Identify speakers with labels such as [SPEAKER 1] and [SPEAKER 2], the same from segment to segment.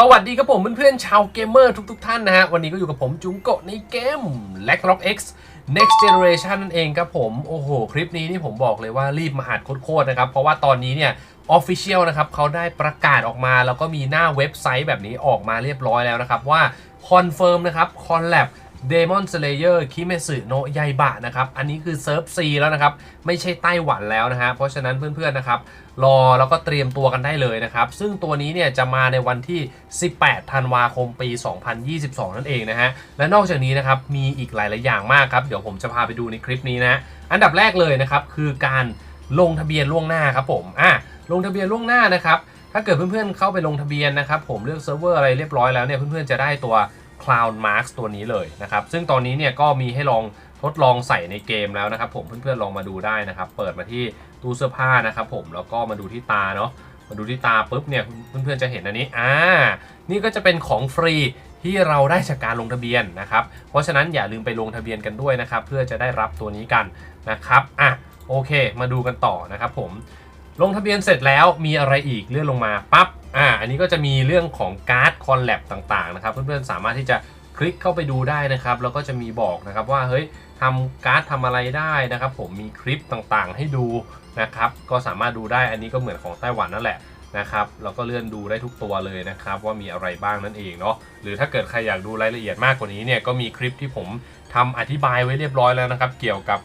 [SPEAKER 1] สวัสดีครับผมเพื่อนๆชาวเกมเมอร์ทุกๆท่านนะฮะ วันนี้ก็อยู่กับผมจุงโกะในเกม l a c k r o c k X Next Generation นั่นเองครับผม โอ้โห คลิปนี้นี่ผมบอกเลยว่ารีบมาหาดโคตรๆนะครับ เพราะว่าตอนนี้เนี่ย Official นะครับเขาได้ประกาศออกมา แล้วก็มีหน้าเว็บไซต์แบบนี้ออกมาเรียบร้อยแล้วนะครับ ว่าคอนเฟิร์มนะครับคอนแลบ Demon Slayer คิเมสึโนะยายบะนะครับ อันนี้คือเซิร์ฟ C แล้วนะครับ ไม่ใช่ไต้หวันแล้วนะฮะ เพราะฉะนั้นเพื่อนๆนะครับ รอแล้วก็เตรียมตัวกันได้เลยนะครับ ซึ่งตัวนี้เนี่ยจะมาในวันที่ 18 ธันวาคมปี 2022 นั่นเองนะฮะ และนอกจากนี้นะครับ มีอีกหลายๆอย่างมากครับ เดี๋ยวผมจะพาไปดูในคลิปนี้นะ อันดับแรกเลยนะครับ คือการลงทะเบียนล่วงหน้าครับผม อะ ลงทะเบียนล่วงหน้านะครับ ถ้าเกิดเพื่อนๆเข้าไปลงทะเบียนนะครับ ผมเลือกเซิร์ฟเวอร์อะไรเรียบร้อยแล้วเนี่ยเพื่อนๆจะได้ตัว Cloud Marks ตัวนี้เลยนะครับ ซึ่งตอนนี้เนี่ยก็มีให้ลองทดลองใส่ในเกมแล้วนะครับผมเพื่อนๆลองมาดูได้นะครับ เปิดมาที่ตู้เสื้อผ้านะครับผมแล้วก็มาดูที่ตาเนาะมาดูที่ตาปุ๊บเนี่ยเพื่อนๆจะเห็นอันนี้อ่านี่ก็จะเป็นของฟรีที่เราได้จากการลงทะเบียนนะครับ เพราะฉะนั้นอย่าลืมไปลงทะเบียนกันด้วยนะครับ เพื่อจะได้รับตัวนี้กันนะครับอะโอเค มาดูกันต่อนะครับผมลงทะเบียนเสร็จแล้วมีอะไรอีกเลื่อนลงมาปั๊บ อ่าอันนี้ก็จะมีเรื่องของการ์ดคอนแลบต่างๆนะครับ เพื่อนๆสามารถที่จะคลิกเข้าไปดูได้นะครับ แล้วก็จะมีบอกนะครับว่าเฮ้ยทำการ์ดทำอะไรได้นะครับ ผมมีคลิปต่างๆ ให้ดูนะครับ ก็สามารถดูได้อันนี้ก็เหมือนของไต้หวันนั่นแหละนะครับแล้วก็เลื่อนดูได้ทุกตัวเลยนะครับว่ามีอะไรบ้างนั่นเองเนาะหรือถ้าเกิดใครอยากดูรายละเอียดมากกว่านี้เนี่ยก็มีคลิปที่ผมทำอธิบายไว้เรียบร้อยแล้วนะครับ เกี่ยวกับ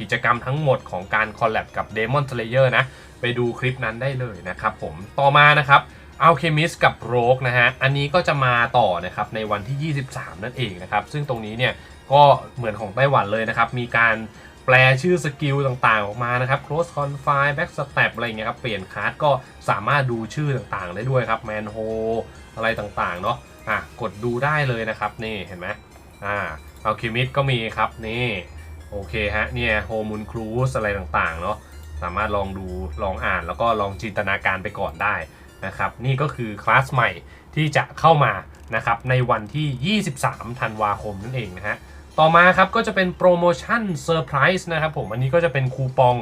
[SPEAKER 1] กิจกรรมทั้งหมดของการคอลแลบกับ Demon Slayer นะ ไปดูคลิปนั้นได้เลยนะครับผมต่อมานะครับ Alchemist กับ Rogue นะฮะ อันนี้ก็จะมาต่อนะครับในวันที่ 23 นั่นเองนะครับ ซึ่งตรงนี้เนี่ยก็เหมือนของไต้หวันเลยนะครับ มีการแปลชื่อสกิลต่างๆ ออกมานะครับ Cross Confine Back Step อะไรเงี้ยครับ เปลี่ยนคาร์ดก็สามารถดูชื่อต่างๆ ได้ด้วยครับ Manhole อะไรต่างๆ เนาะอะกดดูได้เลยนะครับ นี่เห็นไหมอ่า Alchemist ก็มีครับ นี่ โอเคฮะ เนี่ย Homun Cruise อะไรต่างๆ เนาะสามารถลองดูลองอ่านแล้วก็ลองจินตนาการไปก่อนได้ นะครับนี่ก็คือคลาสใหม่ที่จะเข้ามานะครับในวันที่ 23 ธันวาคมนั่นเองนะฮะต่อมาครับก็จะเป็นโปรโมชั่นเซอร์ไพรส์นะครับผมอันนี้ก็จะเป็นคูปอง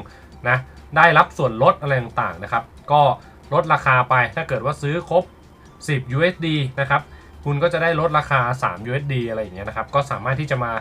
[SPEAKER 1] นะได้รับส่วนลดอะไรต่างๆนะครับก็ลดราคาไปถ้าเกิดว่าซื้อครบ 10 USD นะครับคุณก็จะได้ลดราคา 3 USD อะไรอย่างเงี้ยนะครับก็สามารถที่จะมา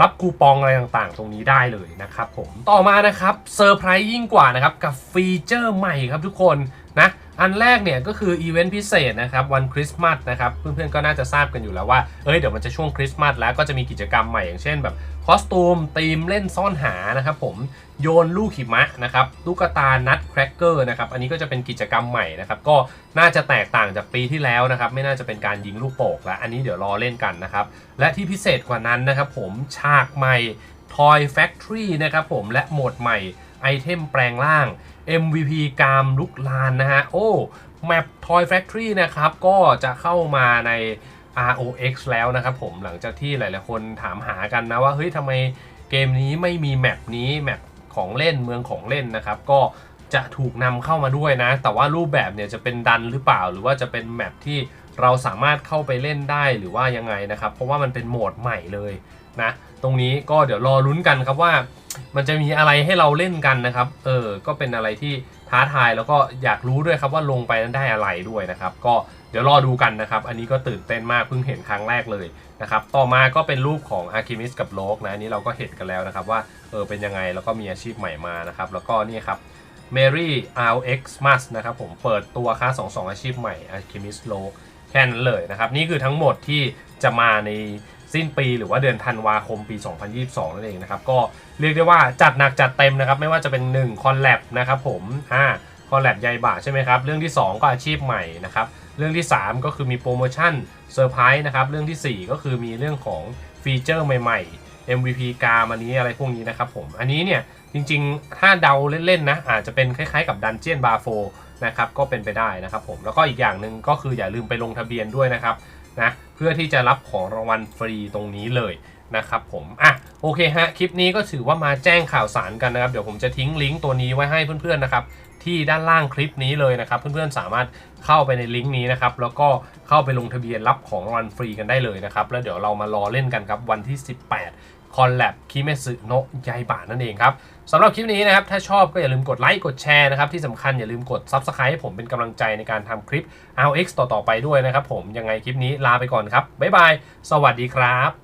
[SPEAKER 1] รับคูปองอะไรต่างๆ ตรงนี้ได้เลยนะครับผมต่อมานะครับเซอร์ไพรส์ยิ่งกว่านะครับกับฟีเจอร์ใหม่ครับทุกคนนะ อันแรกเนี่ยก็คืออีเวนต์พิเศษนะครับวันคริสต์มาสนะครับเพื่อนๆก็น่าจะทราบกันอยู่แล้วว่าเอ้ยเดี๋ยวมันจะช่วงคริสต์มาสแล้วก็จะมีกิจกรรมใหม่อย่างเช่นแบบคอสตูมธีมเล่นซ่อนหานะครับผมโยนลูกหิมะนะครับลูกตานัดแครกเกอร์นะครับอันนี้ก็จะเป็นกิจกรรมใหม่นะครับก็น่าจะแตกต่างจากปีที่แล้วนะครับไม่น่าจะเป็นการยิงลูกโป่งแล้วอันนี้เดี๋ยวรอเล่นกันนะครับและที่พิเศษกว่านั้นนะครับผมฉากใหม่ Toy Factory นะครับผมและโหมดใหม่ ไอเทมแปลงร่าง MVP กามลุกลานนะฮะ โอ้แมป Toy Factory นะครับ ก็จะเข้ามาใน ROX แล้วนะครับผมหลังจากที่หลาย ๆ คนถามหากันนะว่า เฮ้ยทำไมเกมนี้ไม่มีแมปนี้แมปของเล่นเมืองของเล่นนะครับ ก็จะถูกนำเข้ามาด้วยนะ แต่ว่ารูปแบบเนี่ยจะเป็นดันหรือเปล่า หรือว่าจะเป็นแมปที่เราสามารถเข้าไปเล่นได้หรือว่ายังไงนะครับ เพราะว่ามันเป็นโหมดใหม่เลยนะ ตรงนี้ก็เดี๋ยวรอลุ้นกันครับว่า มันจะมีอะไรให้เราเล่นกันนะครับ เออ ก็เป็นอะไรที่ท้าทายแล้วก็อยากรู้ด้วยครับว่าลงไปนั้นได้อะไรด้วยนะครับ ก็เดี๋ยวรอดูกันนะครับ อันนี้ก็ตื่นเต้นมากเพิ่งเห็นครั้งแรกเลยนะครับ ต่อมาก็เป็นรูปของ a r c h i m i s กับโลกนะอันนี้เราก็เห็นกันแล้วนะครับว่าเออเป็นยังไงแล้วก็มีอาชีพใหม่มานะครับ แล้วก็นี่ครับ Mary RX Mas นะครับผมเปิดตัวค่า2 2 อาชีพใหม่ a r c h i m i s โลกแค่นั้นเลยนะครับ นี่คือทั้งหมดที่จะมาใน สิ้นปีหรือว่าเดือนธันวาคมปี 2022 นั่นเองนะครับ ก็เรียกได้ว่าจัดหนักจัดเต็มนะครับ ไม่ว่าจะเป็น1คอนแลบนะครับผมอ่าคอนแลบใยบ่าใช่ไหมครับ เรื่องที่ 2 ก็อาชีพใหม่นะครับเรื่องที่ 3 ก็คือมีโปรโมชั่นเซอร์ไพรส์นะครับเรื่องทีสี่4 ก็คือมีเรื่องของฟีเจอร์ใหม่ ๆ MVP การอันนี้อะไรพวกนี้นะครับผมอันนี้เนี่ยจริงๆ ถ้าเดาเล่นๆนะอาจจะเป็นคล้ายๆกับ Dungeon Bar 4นะครับก็เป็นไปได้นะครับผมแล้วก็อีกอย่างหนึ่งก็คืออย่าลืมไปลงทะเบียนด้วยนะครับนะ เพื่อที่จะรับของรางวัลฟรีตรงนี้เลยนะครับผมอะโอเคฮะคลิปนี้ก็ถือว่ามาแจ้งข่าวสารกันนะครับ เดี๋ยวผมจะทิ้งลิงก์ตัวนี้ไว้ให้เพื่อนๆนะครับที่ด้านล่างคลิปนี้เลยนะครับ เพื่อนๆสามารถเข้าไปในลิงก์นี้นะครับแล้วก็เข้าไปลงทะเบียนรับของรางวัลฟรีกันได้เลยนะครับแล้วเดี๋ยวเรามารอเล่นกันครับวันที่ 18 คอลแลบคิเมสึโนะยายบะนั่นเองครับสำหรับคลิปนี้นะครับ ถ้าชอบก็อย่าลืมกดไลค์กดแชร์นะครับ ที่สำคัญอย่าลืมกด Subscribe ให้ผมเป็นกำลังใจในการทำคลิป RX ต่อๆไปด้วยนะครับผมยังไงคลิปนี้ลาไปก่อนครับบ๊ายบาย สวัสดีครับ